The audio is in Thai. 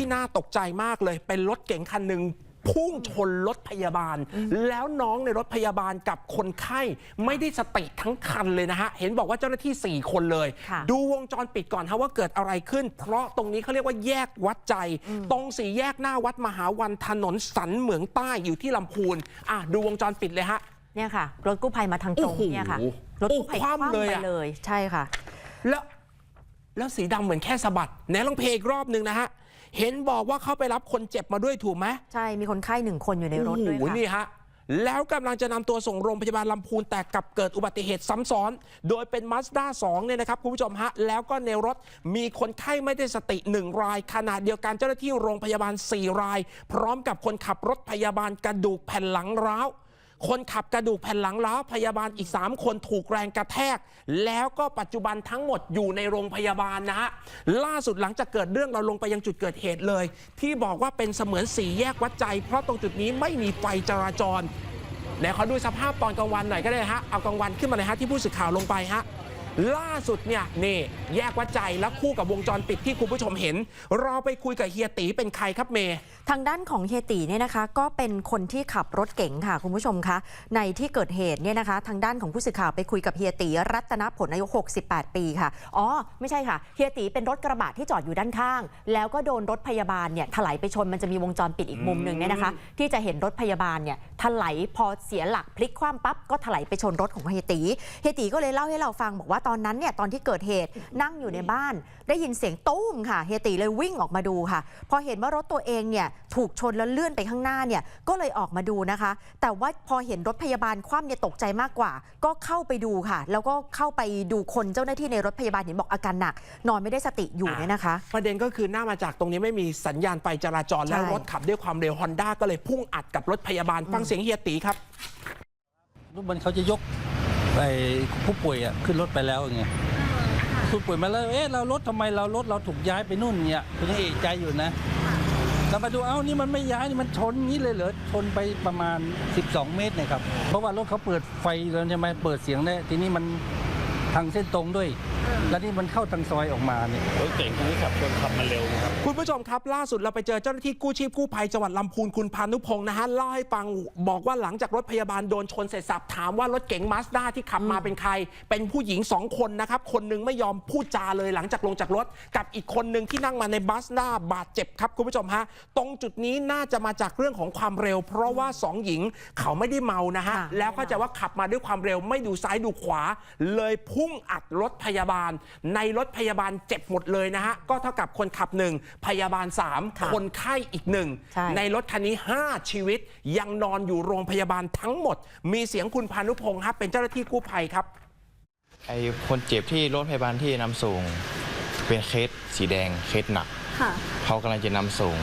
ที่น่าตกใจมากเลย เป็นรถเก๋งคันหนึ่งพุ่งชนรถพยาบาล แล้วน้องในรถพยาบาลกับคนไข้ไม่ได้สติทั้งคันเลยนะฮะ เห็นบอกว่าเจ้าหน้าที่ 4 คนเลยค่ะดูวงจรปิดก่อนฮะว่าเกิดอะไรขึ้น เพราะตรงนี้เขาเรียกว่าแยกวัดใจ ตรงสี่แยกหน้าวัดมหาวันถนนสันเหมืองใต้อยู่ที่ลำพูนอะดูวงจรปิดเลยฮะเนี่ยค่ะ รถกู้ภัยมาทางตรงโอ้โหเนี่ยค่ะรถกู้ภัยโอ้คว่ำเลยไปอะเลย ใช่ค่ะ แล้วแล้วสีดำเหมือนแค่สะบัดไหนลองเพลงอีกรอบหนึ่งนะฮะ เห็นบอกว่าเขาไปรับคนเจ็บมาด้วยถูกไหมใช่มีคนไข้หนึ่งคนอยู่ในรถด้วยโอ้โหค่ะนี่ฮะแล้วกำลังจะนำตัวส่งโรงพยาบาลลำพูนแต่กลับเกิดอุบัติเหตุซ้ำซ้อน โดยเป็นมาสด้า2เนี่ยนะครับคุณผู้ชมฮะ แล้วก็ในรถมีคนไข้ไม่ได้สติ 1 ราย ขณะเดียวกันเจ้าหน้าที่โรงพยาบาล 4 ราย พร้อมกับคนขับรถพยาบาลกระดูกแผ่นหลังร้าว คนขับกระดูกแผ่นหลังล้าวพยาบาลอีก 3 คนถูกแรงกระแทก แล้วก็ปัจจุบันทั้งหมดอยู่ในโรงพยาบาลนะฮะล่าสุดหลังจากเกิดเรื่องเราลงไปยังจุดเกิดเหตุเลย ที่บอกว่าเป็นเสมือนสี่แยกวัดใจ เพราะตรงจุดนี้ไม่มีไฟจราจรไหนขอดูสภาพตอนกลางวันหน่อยก็ได้ฮะเอากลางวันขึ้นมาเลยฮะที่ผู้สื่อข่าวลงไปฮะ ล่าสุดเนี่ยนี่แยกวัดใจแล้วคู่กับวงจรปิดที่คุณผู้ชมเห็น เราไปคุยกับเฮียตีเป็นใครครับเมย์ทางด้านของเฮียตีเนี่ยนะคะ ก็เป็นคนที่ขับรถเก๋งค่ะคุณผู้ชมคะในที่เกิดเหตุเนี่ยนะคะ ทางด้านของผู้สื่อข่าวไปคุยกับเฮียตีรัตนผลอายุ 68 ปีค่ะอ๋อไม่ใช่ค่ะเฮียตีเป็นรถกระบะที่จอดอยู่ด้านข้าง แล้วก็โดนรถพยาบาลเนี่ยถลายไปชนมันจะมีวงจรปิดอีกมุมหนึ่งเนี่ยนะคะ ที่จะเห็นรถพยาบาลเนี่ยถลายพอเสียหลักพลิกคว่ำปั๊บก็ถลายไปชนรถของเฮียตีเฮียตีก็เลยเล่าให้เราฟังบอกว่าตอนนั้นเนี่ยตอนที่เกิดเหตุนั่งอยู่ในบ้าน ได้ยินเสียงตุ้มค่ะเฮียตีเลยวิ่งออกมาดูค่ะ พอเห็นว่ารถตัวเองเนี่ยถูกชนแล้วเลื่อนไปข้างหน้าเนี่ยก็เลยออกมาดูนะคะ แต่ว่าพอเห็นรถพยาบาลคว่ำเนี่ยตกใจมากกว่า ก็เข้าไปดูค่ะ แล้วก็เข้าไปดูคนเจ้าหน้าที่ในรถพยาบาลเห็นบอกอาการหนัก นอนไม่ได้สติอยู่เนี่ยนะคะ ประเด็นก็คือหน้ามาจากตรงนี้ไม่มีสัญญาณไฟจราจรแล้วใช่รถขับด้วยความเร็วฮอนด้าก็เลยพุ่งอัดกับรถพยาบาลฟังเสียงเฮียตีครับรู้มันเขาจะยก ไอ้ผู้ป่วยอะขึ้นรถไปแล้วไงผู้ป่วยมาแล้วเอ๊ะเรารถทำไมเรารถเราถูกย้ายไปนู่นเนี่ยผมยังเอกใจอยู่นะเรามาดูเอ้านี่มันไม่ย้ายนี่มันชนงี้เลยเหรอชนไปประมาณ 12 เมตรเนี่ยครับเพราะว่ารถเขาเปิดไฟแล้วจะมาเปิดเสียงได้ทีนี้มัน ทางเส้นตรงด้วย แล้วนี่มันเข้าทางซอยออกมาเนี่ยรถเก่งคันนี้ขับชนขับมาเร็วนะครับคุณผู้ชมครับล่าสุดเราไปเจอเจ้าหน้าที่กู้ชีพกู้ภัยจังหวัดลำพูนคุณพานุพงศ์นะฮะเล่าให้ฟังบอกว่าหลังจากรถพยาบาลโดนชนเสร็จสับถามว่ารถเก๋งมาสด้าที่ขับมาเป็นใคร เป็นผู้หญิงสองคนนะครับคนหนึงไม่ยอมพูดจาเลยหลังจากลงจากรถ กับอีกคนหนึ่งที่นั่งมาในบัสด้าบาดเจ็บครับคุณผู้ชมฮะตรงจุดนี้น่าจะมาจากเรื่องของความเร็ว เพราะว่าสองหญิงเขาไม่ได้เมานะฮะค่ะแล้วก็จะว่าขับมาด้วยความเร็วไม่ดูซ้ายดูขวาเลยพุ่งอัดรถพยาบาล ในรถพยาบาลเจ็บหมดเลยนะฮะ ก็เท่ากับคนขับหนึ่งพยาบาล3ค่ะคนไข้อีกหนึ่งใช่ ในรถคันนี้ 5 ชีวิตยังนอนอยู่โรงพยาบาลทั้งหมด มีเสียงคุณพานุพงศ์ครับเป็นเจ้าหน้าที่กู้ภัยครับ ไอคนเจ็บที่รถพยาบาลที่นำส่งเป็นเคสสีแดงเคสหนัก ค่ะ เขากำลังจะนำส่ง